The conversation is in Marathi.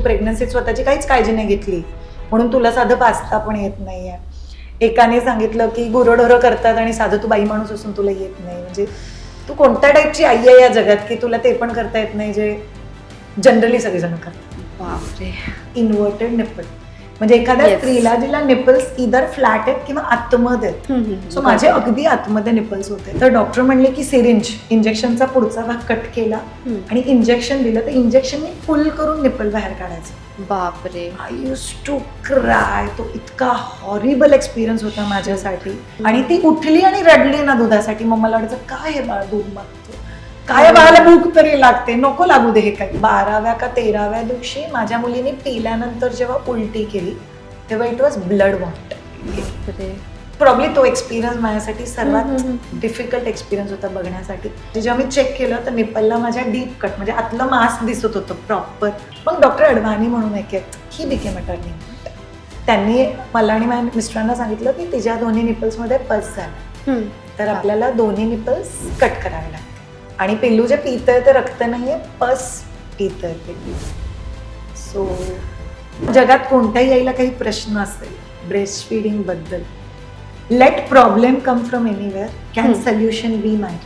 प्रेग्नन्सीत स्वतःची काहीच काळजी नाही घेतली. म्हणून तुला साधं पास्ता पण येत नाहीये. एकाने सांगितलं की गुरंढोरं करतात आणि साधं तू बाई माणूस असून तुला येत नाही. म्हणजे तू कोणत्या टाईपची आई आहे या जगात की तुला ते पण करता येत नाही जे जनरली सगळेजण करतात? बापरे. इन्व्हर्टेड निप्पल म्हणजे एखाद्या Yes. स्त्रीला जिला निपल्स इधर फ्लॅट आहेत किंवा आतमध्ये आहेत. सो माझे अगदी आतमध्ये निपल्स होते. तर डॉक्टर म्हणले की सिरिंज इंजेक्शनचा पुढचा भाग कट केला. आणि इंजेक्शन दिलं. तर इंजेक्शनने फुल करून निपल बाहेर काढायचं. बापरे. आय यूज टू क्राय तो इतका हॉरिबल एक्सपिरियन्स होता माझ्यासाठी. आणि ती उठली आणि रडली ना दुधासाठी. मग मला वाटायचं काय हे बाळ दूध मागतो काय बाळाला भूक तरी लागते? नको लागू दे हे काही. बाराव्या का तेराव्या दिवशी माझ्या मुलीने पिल्यानंतर जेव्हा उलटी केली तेव्हा इट वॉज ब्लड वॉट बापरे प्रॉब्ली तो एक्सपिरियन्स माझ्यासाठी सर्वात. डिफिकल्ट एक्सपिरियन्स होता बघण्यासाठी. जेव्हा मी चेक केलं तर निपलला माझ्या डीप कट म्हणजे आतलं मास दिसत होतं प्रॉपर मग डॉक्टर अडवाणी म्हणून एक ही बिके मटर्नी त्यांनी मला आणि माझ्या मिस्टरांना सांगितलं की तिच्या दोन्ही निपल्समध्ये पस झाला. तर आपल्याला दोन्ही निपल्स कट करावे लागतात आणि पिल्लू जे पितंय ते रक्त नाहीये पस पितंय पिल्लू सो जगात कोणत्याही आईला काही प्रश्न असेल breast फिडिंगबद्दल let problem come from anywhere can. Solution be my